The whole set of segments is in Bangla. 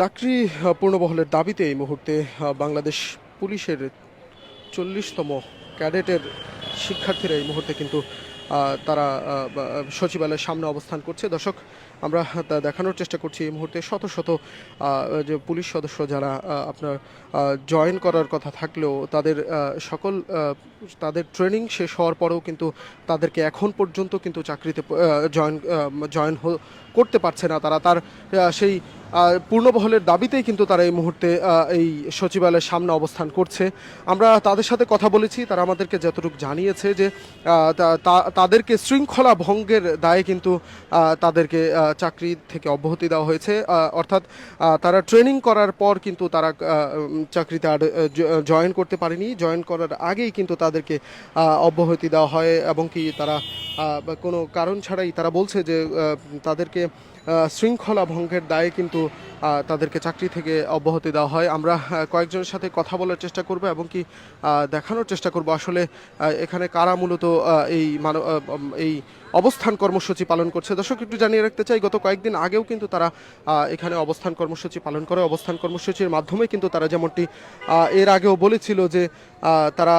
চাকরি পূর্ণবহলের দাবিতে এই মুহূর্তে বাংলাদেশ পুলিশের চল্লিশতম ক্যাডেটের শিক্ষার্থীরা এই মুহূর্তে কিন্তু তারা সচিবালয়ের সামনে অবস্থান করছে। দর্শক আমরা তা দেখানোর চেষ্টা করছি এই মুহূর্তে শত শত যে পুলিশ সদস্য যারা আপনার জয়েন করার কথা থাকলেও তাদের সকল তাদের ট্রেনিং শেষ হওয়ার পরেও কিন্তু তাদেরকে এখন পর্যন্ত কিন্তু চাকরিতে জয়েন জয়েন করতে পারছে না তারা। তার সেই পূর্ণবহলের দাবিতেই কিন্তু তারা এই মুহূর্তে এই সচিবালয়ের সামনে অবস্থান করছে। আমরা তাদের সাথে কথা বলেছি, তারা আমাদেরকে যতটুকু জানিয়েছে যে তাদেরকে শৃঙ্খলা ভঙ্গের দায়ে কিন্তু তাদেরকে চাকরি থেকে অব্যাহতি দেওয়া হয়েছে। অর্থাৎ তারা ট্রেনিং করার পর কিন্তু তারা চাকরিতে আর জয়েন করতে পারেনি। জয়েন করার আগেই কিন্তু তাদেরকে অব্যাহতি দেওয়া হয় এবং কি তারা কোনো কারণ ছাড়াই তারা বলছে যে তাদেরকে শৃঙ্খলা ভঙ্গের দায়ে কিন্তু তাদেরকে চাকরি থেকে অব্যাহতি দেওয়া হয়। আমরা কয়েকজনের সাথে কথা বলার চেষ্টা করব এবং কি দেখানোর চেষ্টা করব। আসলে এখানে কারা মূলত এই মানব এই অবস্থান কর্মসূচি পালন করছে। দর্শক, একটু জানিয়ে রাখতে চাই, গত কয়েকদিন আগেও কিন্তু তারা এখানে অবস্থান কর্মসূচি পালন করে। অবস্থান কর্মসূচির মাধ্যমে কিন্তু তারা যেমনটি এর আগেও বলেছিল যে তারা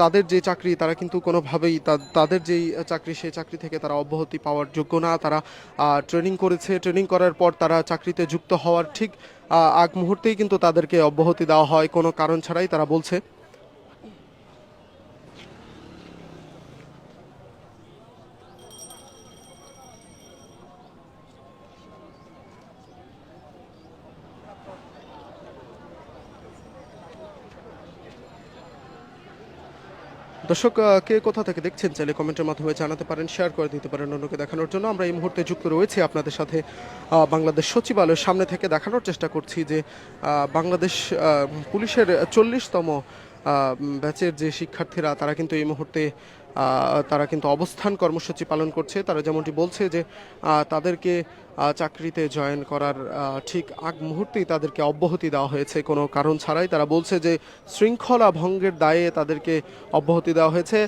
তাদের যে চাকরি, তারা কিন্তু কোনোভাবেই তাদের যেই চাকরি, সেই চাকরি থেকে তারা অব্যাহতি পাওয়ার যোগ্য না। তারা ট্রেনিং করেছে। ট্রেনিং করার পর তারা চাকরিতে যুক্ত হওয়ার ঠিক আগ মুহূর্তেই কিন্তু তাদেরকে অব্যাহতি দেওয়া হয়। কোনো কারণ ছাড়াই তারা বলছে দর্শক কে কোথা থেকে দেখছেন, চাইলে কমেন্টের মাধ্যমে জানাতে পারেন শেয়ার করে দিতে পারেন অন্যকে দেখানোর জন্য। আমরা এই মুহূর্তে যুক্ত রয়েছি আপনাদের সাথে বাংলাদেশ সচিবালয়ের সামনে থেকে দেখানোর চেষ্টা করছি যে বাংলাদেশ পুলিশের চল্লিশতম ব্যাচের যে শিক্ষার্থীরা, তারা কিন্তু এই মুহূর্তে তারা কিন্তু অবস্থান কর্মসূচি পালন করছে। তারা যেমনটি বলছে যে তাদেরকে চাকরিতে জয়েন করার ঠিক আগ মুহূর্তেই তাদেরকে অব্যাহতি দেওয়া হয়েছে। কোনো কারণ ছাড়াই তারা বলছে যে, শৃঙ্খলা ভঙ্গের দায়ে তাদেরকে অব্যাহতি দেওয়া হয়েছে।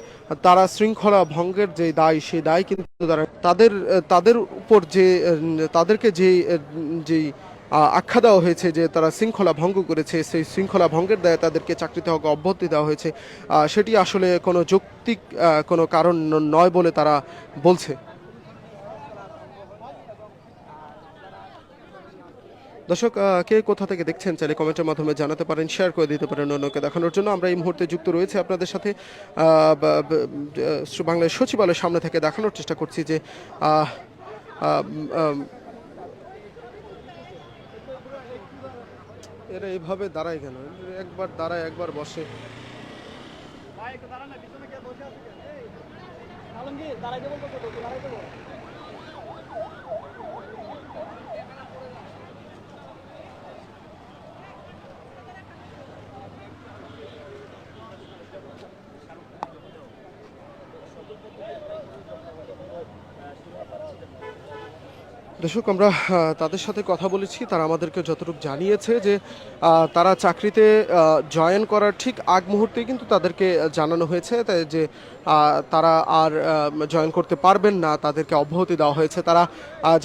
তারা শৃঙ্খলা ভঙ্গের যে দায় সেই দায় কিন্তু তারা, তাদের তাদের উপর যে, তাদেরকে যে, যেই আখ্যা দেওয়া হয়েছে যে তারা শৃঙ্খলা ভঙ্গ করেছে। সেই শৃঙ্খলা ভঙ্গের দায়ে তাদেরকে চাকরিতে হোক অব্যাহতি দেওয়া হয়েছে। সেটি আসলে কোনো যৌক্তিক কোনো কারণ নয় বলে তারা বলছে। দর্শক কে কোথা থেকে দেখছেন চাইলে কমেন্টের মাধ্যমে জানাতে পারেন, শেয়ার করে দিতে পারেন অন্যকে দেখানোর জন্য। আমরা এই মুহূর্তে যুক্ত রয়েছে আপনাদের সাথে। বাংলাদেশ সচিবালয়ের সামনে থেকে দেখানোর চেষ্টা করছি যে এরা এইভাবে দাঁড়ায় কেন? একবার দাঁড়ায় একবার বসে। দর্শক, আমরা তাদের সাথে কথা বলেছি। তারা আমাদেরকে যতটুকু জানিয়েছে যে তারা চাকরিতে জয়েন করার ঠিক আগ মুহূর্তেই কিন্তু তাদেরকে জানানো হয়েছে যে তারা আর জয়েন করতে পারবেন না, তাদেরকে অব্যাহতি দেওয়া হয়েছে। তারা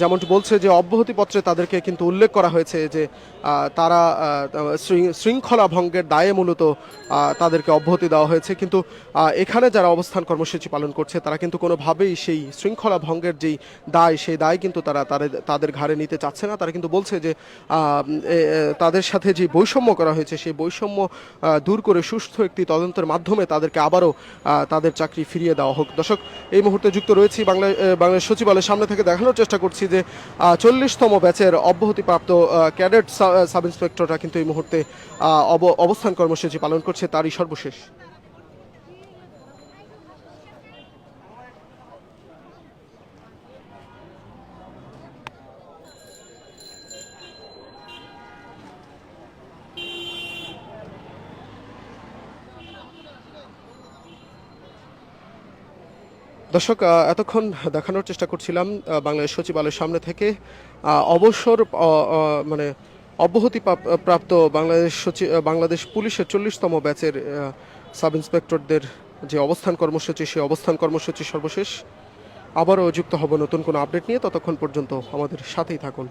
যেমনটি বলছে যে, অব্যাহতি পত্রে তাদেরকে কিন্তু উল্লেখ করা হয়েছে যে তারা শৃঙ্খলা ভঙ্গের দায়ে মূলত তাদেরকে অব্যাহতি দেওয়া হয়েছে। কিন্তু এখানে যারা অবস্থান কর্মসূচি পালন করছে, তারা কিন্তু কোনোভাবেই সেই শৃঙ্খলা ভঙ্গের যেই দায়, সেই দায় কিন্তু তারা, তাদের তাদের ঘাড়ে নিতে চাচ্ছে না। তারা কিন্তু বলছে যে তাদের সাথে যে বৈষম্য করা হয়েছে, সেই বৈষম্য দূর করে সুস্থ একটি তদন্তের মাধ্যমে তাদেরকে আবারও তাদের চাকরি ফিরিয়ে দেওয়া হোক। দর্শক, এই মুহূর্তে যুক্ত রয়েছি বাংলা বাংলাদেশ সচিবালয়ের সামনে থেকে দেখানোর চেষ্টা করছি যে চল্লিশতম ব্যাচের অব্যাহতিপ্রাপ্ত ক্যাডেট সাব ইন্সপেক্টররা কিন্তু এই মুহূর্তে অব- অবস্থান কর্মসূচি পালন করছে। তারই সর্বশেষ। দর্শক এতক্ষণ দেখানোর চেষ্টা করছিলাম বাংলাদেশ সচিবালয়ের সামনে থেকে অবসর মানে অব্যাহতি প্রাপ্ত বাংলাদেশ সচিব বাংলাদেশ পুলিশের চল্লিশতম ব্যাচের সাব ইন্সপেক্টরদের যে অবস্থান কর্মসূচি, সেই অবস্থান কর্মসূচি সর্বশেষ। আবারও যুক্ত হব নতুন কোনো আপডেট নিয়ে, ততক্ষণ পর্যন্ত আমাদের সাথেই থাকুন।